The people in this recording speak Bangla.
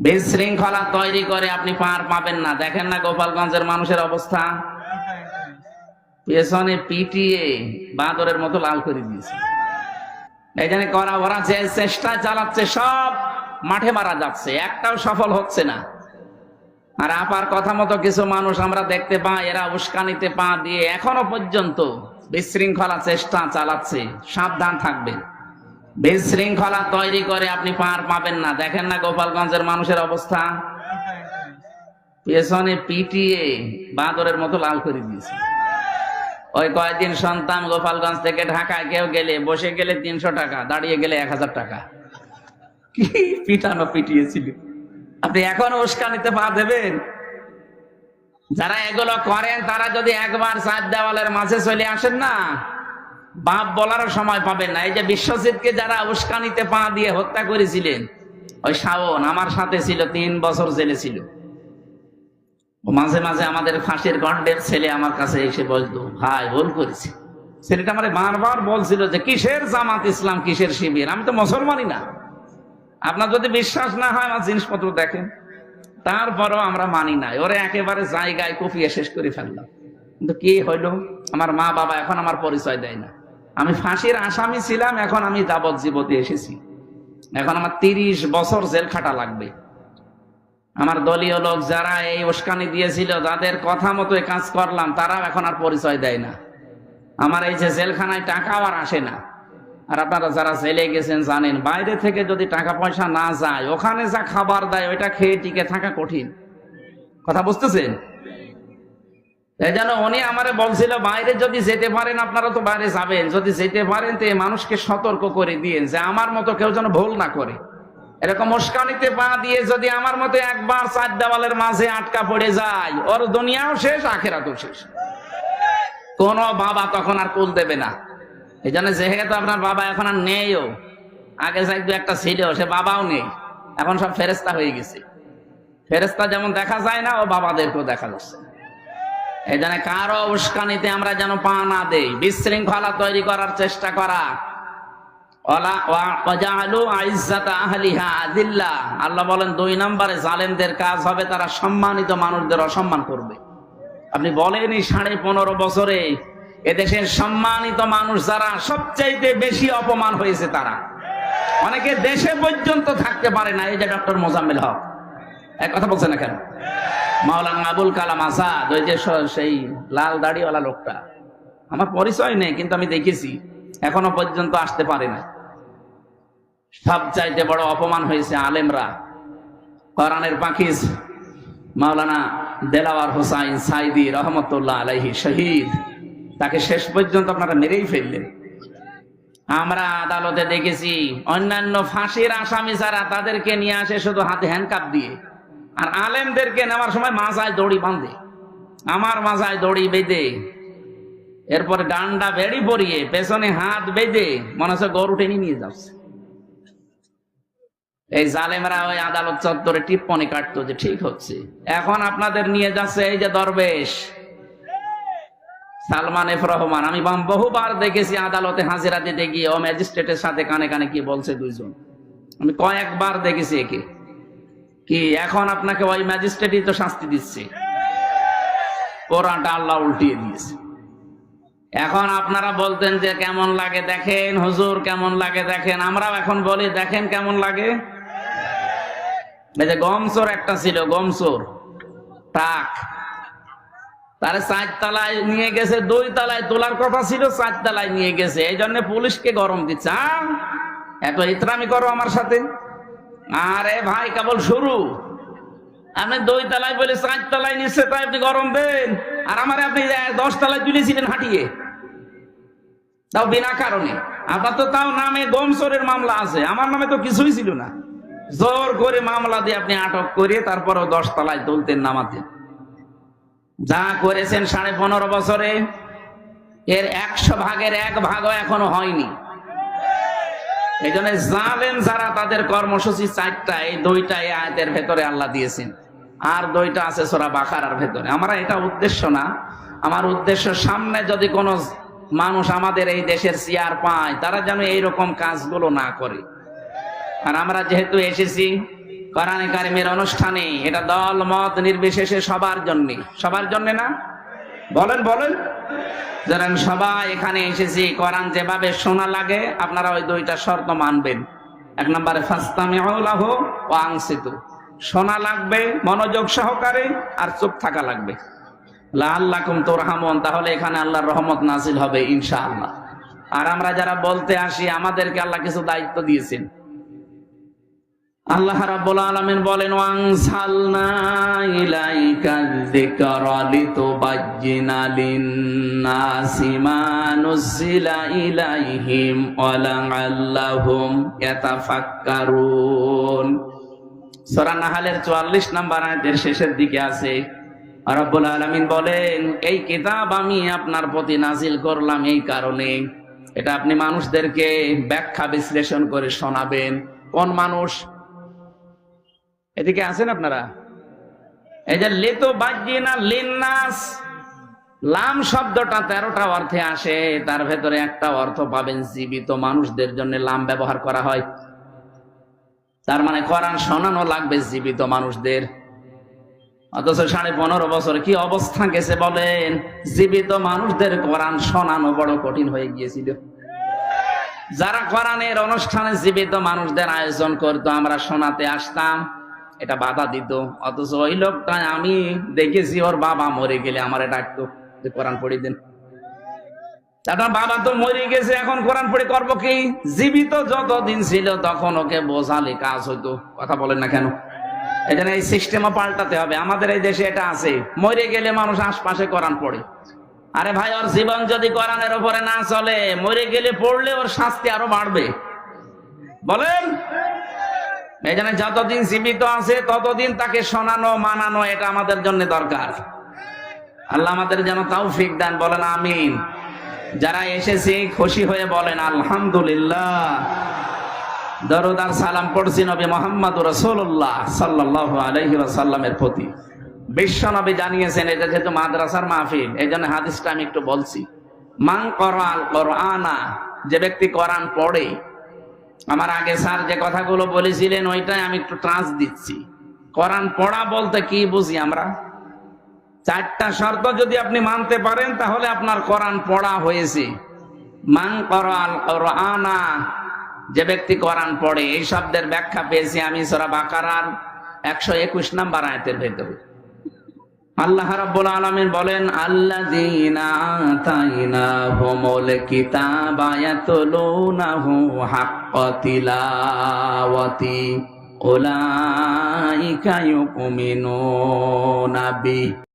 বিশৃঙ্খলা তৈরি করে আপনি পার পাবেন না। দেখেন না গোপালগঞ্জের মানুষের অবস্থা? পেছনে পিটিয়ে বাঁদরের মতো লাল করে দিয়েছে। এই করা ওরা যে চেষ্টা চালাচ্ছে, সব মাঠে মারা যাচ্ছে। একটাও সফল হচ্ছে না। আর আপার কথা মতো কিছু মানুষ আমরা দেখতে পাই, এরা উস্কানিতে পা দিয়ে এখনও পর্যন্ত বিশৃঙ্খলা চেষ্টা চালাচ্ছে। সাবধান থাকবেন। বিশৃঙ্খলা তৈরি করে আপনি পার পাবেন না। দেখেন না গোপালগঞ্জের মানুষের অবস্থা? পেছনে পিটিয়ে বাঁদরের মতো লাল করে দিয়েছে। ওই কয়েকদিন সন্তান গোপালগঞ্জ থেকে ঢাকায় কেউ গেলে, বসে গেলে তিনশো টাকা, দাঁড়িয়ে গেলে এক হাজার টাকা। কি পিটানো পিটিয়েছিল? আপনি এখন উস্কানিতে পা দেবেন? যারা এগুলো করেন, তারা যদি একবার চার দেওয়ালের মাঝে চলে আসেন না বাপ বলারও সময় পাবেন না। এই যে বিশ্বজিৎকে যারা উস্কানিতে পা দিয়ে হত্যা করেছিলেন, ওই শাওন আমার সাথে ছিল, তিন বছর জেলে ছিল। মাঝে মাঝে আমাদের ফাঁসির গন্ডের ছেলে আমার কাছে এসে বলতো, ভাই, ভুল করেছি। ছেলেটা আমার বারবার বলছিল যে, কিসের জামাত ইসলাম, কিসের শিবির? আমি তো মুসলমানই না। আপনার যদি বিশ্বাস না হয়, আমার জিনিসপত্র দেখেন। তারপরও আমরা মানি নাই ওরে একেবারে জায়গায় কপিয়ে শেষ করে ফেললাম। কিন্তু কি হইল? আমার মা বাবা এখন আমার পরিচয় দেয় না। আমি ফাঁসির আসামি ছিলাম, এখন আমি যাবজ্জীবতে এসেছি। এখন আমার তিরিশ বছর জেল খাটা লাগবে। আমার দলীয় লোক যারা এই উস্কানি দিয়েছিল তাদের কথা মতো কাজ করলাম, তারাও এখন আর পরিচয় দেয় না। আমার এই যে জেলখানায় টাকাও আর আসে না। আর আপনারা যারা জেলে গেছেন জানেন, বাইরে থেকে যদি টাকা পয়সা না যায়, ওখানে যা খাবার দেয়, ওইটা খেয়ে টিকে থাকা কঠিন। কথা বুঝতেছেন? এই জন্য উনি আমারে বলছিল, বাইরে যদি যেতে পারেন, আপনারা তো বাইরে যাবেন। যদি যেতে পারেন, তো মানুষকে সতর্ক করে দিয়েন, যে আমার মতো কেউ যেন ভুল না করে। এরকম উস্কানিতে পা দিয়ে যদি আমার মতো একবার চার দেওয়ালের মাঝে আটকা পড়ে যায়, ওর দুনিয়াও শেষ, আখেরাতও শেষ। কোন বাবা তখন আর কুল দেবে না। এই জন্য যেহেতু আপনার বাবা এখন আর নেইও, আগে যাই দু একটা ছিল, সে বাবাও নেই। এখন সব ফেরেস্তা হয়ে গেছে। ফেরেস্তা যেমন দেখা যায় না, ও বাবাদেরকেও দেখা যাচ্ছে জন্য কারও উস্কানিতে আমরা যেন পা না দেই। বিশৃঙ্খলা তৈরি করার চেষ্টা করা। আল্লাহ বলেন, দুই নম্বরে জালেমদের কাজ হবে, তারা সম্মানিত মানুষদের অসম্মান করবে। আপনি বলেনই সাড়ে পনেরো বছরে এদেশের সম্মানিত মানুষ যারা সবচাইতে বেশি অপমান হয়েছে তারা। অনেকে দেশে পর্যন্ত থাকতে পারে না। এই যে ডক্টর মোজাম্মেল হক। এক কথা বলছে না কেন? মাওলানা আবুল কালাম আসাদ ওই যে সেই লাল দাড়িওয়ালা লোকটা। আমার পরিচয় নেই, কিন্তু আমি দেখেছি। এখনও পর্যন্ত আসতে পারে না সব চাইতে বড় অপমান হয়েছে আলেমরা। কোরআনের পাখিজ মাওলানা দেলাওয়ার হোসাইন সাইদি রহমতুল্লাহ আলাইহি শহীদ। তাকে শেষ পর্যন্ত আপনারা মেরেই ফেললেন। আমরা আদালতে দেখেছি, অন্যান্য ফাঁসির আসামি যারা তাদেরকে নিয়ে আসে শুধু হাতে হ্যান্ডকাপ দিয়ে। আর আলেমদেরকে নেওয়ার সময় মাজায় দড়ি বাঁধে। আমার মাজায় দড়ি বেঁধে। এরপর ডান্ডা বেড়ি পরিয়ে পেছনে হাত বেঁধে মনে হচ্ছে গরু টেনে নিয়ে যাচ্ছে। এই জালেমরা ওই আদালত চত্বরে টিপ্পনি কাটতো যে ঠিক হচ্ছে। এখন আপনাদের নিয়ে যাচ্ছে এই যে দরবেশ। সালমান এফ রহমান, আমি বহুবার দেখেছি আদালতে হাজিরা দিতে গিয়ে ও ম্যাজিস্ট্রেটের সাথে কানে কানে কি বলছে দুইজন। আমি কয়েকবার দেখেছি একে। কি এখন আপনাকে ওই ম্যাজিস্ট্রেটই তো শাস্তি দিচ্ছে। কোরআনটা আল্লাহ উল্টিয়ে দিয়েছে। এখন আপনারা বলতেন যে কেমন লাগে দেখেন, হুজুর কেমন লাগে দেখেন, আমরাও এখন বলি, দেখেন কেমন লাগে। যে গমচোর একটা ছিল গমসোর টাক তারে চার তালায় নিয়ে গেছে, দুই তালায় তোলার কথা ছিল, চার তালায় নিয়ে গেছে। এই জন্য পুলিশকে গরম দিচ্ছে? এত ইতরামি করো আমার সাথে। আরে ভাই, কেবল শুরু। আপনি দুই তালায় বলে চার তালায় নিচ্ছে তাই আপনি গরম দেন। আর আমারে আপনি দশ তালায় তুলেছিলেন হাঁটিয়ে। তাও বিনা কারণে। আপনার তো তাও নামে গমসরের মামলা আছে। আমার নামে তো কিছুই ছিল না। জোর করে মামলা দিয়ে আপনি আটক করে তারপরেও দশ তলায় তুলতেন, নামাতেন। যা করেছেন সাড়ে পনেরো বছরে, এর একশো ভাগের এক ভাগও এখনও হয়নি। এই জন্য জালেম যারা তাদের কর্মসূচি চারটা, এই দুইটা আয়তের ভেতরে আল্লাহ দিয়েছেন। আর দুইটা আছে সোরা বাকারার ভেতরে। আমরা এটা উদ্দেশ্য না। আমার উদ্দেশ্য, সামনে যদি কোনো মানুষ আমাদের এই দেশের চেয়ার পায়, তারা যেন এইরকম কাজগুলো না করে। আর আমরা যেহেতু এসেছি কোরআনে কারিমের অনুষ্ঠানে, এটা দল মত নির্বিশেষে সবার জন্যে। সবার জন্যে না? বলেন বলেন। যারা সবাই এখানে এসেছি, কোরআন যেভাবে শোনা লাগে, আপনারা ওই দুইটা শর্ত মানবেন। এক নম্বরে ফাস্তামি ফাস্তামিউলাহু ও আংসিতু। শোনা লাগবে, মনোযোগ সহকারে, আর চুপ থাকা লাগবে। লাল্লাকুম তোরহামন, তাহলে এখানে আল্লাহর রহমত নাজিল হবে, ইনশাআল্লাহ। আর আমরা যারা বলতে আসি, আমাদেরকে আল্লাহ কিছু দায়িত্ব দিয়েছেন। আল্লাহ রাব্বুল আলামিন বলেন, ওয়াংসালনা ইলাইকা যিকরা লিতুবাজ্জিনা লিন-নাসি মা নুজিলা ইলাইহিম ওয়া লাআল্লাহুম ইয়াতাফাক্কারুন। সূরা নাহালের 44 নম্বর আয়াতের শেষের দিকে আছে। রব্বুল আলামিন বলেন, এই কিতাব আমি আপনার প্রতি নাজিল করলাম এই কারণে। এটা আপনি মানুষদেরকে ব্যাখ্যা বিশ্লেষণ করে শোনাবেন। কোন মানুষ এদিকে আছেন আপনারা? এই যে লেতো বাজিনা লিন্নাস লাম শব্দটা তেরোটা অর্থে আসে, তার ভেতরে একটা অর্থ পাবেন জীবিত মানুষদের জন্য লাম ব্যবহার করা হয়। তার মানে কোরআন শোনানো লাগবে জীবিত মানুষদের। অথচ সাড়ে পনেরো বছর কি অবস্থা গেছে বলেন? জীবিত মানুষদের কোরআন শোনানো বড় কঠিন হয়ে গিয়েছিল। যারা কোরআনের অনুষ্ঠানে জীবিত মানুষদের আয়োজন করতো, আমরা শোনাতে আসতাম এটা বাধা দিত। অথচ ওই লোকটা আমি দেখেছি, ওর বাবা মরে গেলে আমার ডাকতো যে কোরআন পড়ে দেন। আপনার বাবা তো মরে গেছে, এখন কোরআন পড়ে করব কি? জীবিত যতদিন ছিল তখন ওকে বোঝালে কাজ হইতো। কথা বলেন না কেন? এই জন্য এই সিস্টেমও পাল্টাতে হবে। আমাদের এই দেশে এটা আছে। মরে গেলে মানুষ আশপাশে কোরআন পড়ে। আরে ভাই, ওর জীবন যদি কোরআনের উপরে না চলে, মরে গেলে পড়লে ওর শাস্তি আরও বাড়বে। বলেন? জন্য যতদিন জীবিত আছে, ততদিন তাকে শোনানো, মানানো, এটা আমাদের জন্য দরকার। আল্লাহ আমাদের যেন তাও ফিক দেন, বলেন আমিন। যারা এসেছে, খুশি হয়ে বলেন, আলহামদুলিল্লাহ। দরদার সালাম পড়ছি নবী মোহাম্মদ রসুল্লাহ সাল্লাহ আলহি সাল্লামের প্রতি। বিশ্ব নবী জানিয়েছেন, এটা যেহেতু মাদ্রাসার মাহফিল এই জন্য হাদিসটা আমি একটু বলছি। মাং করাল আনা যে ব্যক্তি কোরআন পড়ে আমার আগে স্যার যে কথাগুলো বলেছিলেন, ওইটাই আমি একটু ট্রান্স দিচ্ছি। কোরআন পড়া বলতে কি বুঝি আমরা? চারটা শর্ত যদি আপনি মানতে পারেন, তাহলে আপনার কোরআন পড়া হয়েছে। মান আনা যে ব্যক্তি কোরআন পড়ে, এই শব্দের ব্যাখ্যা পেয়েছি আমি সোরা বাকারার একশো একুশ নাম্বার আয়তের ভেতরে। আল্লাহ রাব্বুল আলামিন বলেন আল্লাযীনা আতাইনাহুমুল কিতাবা ইয়াতলুনাহু হাক্কা তিলাওয়াতি উলাইকা ইউমিনুনা বিহি।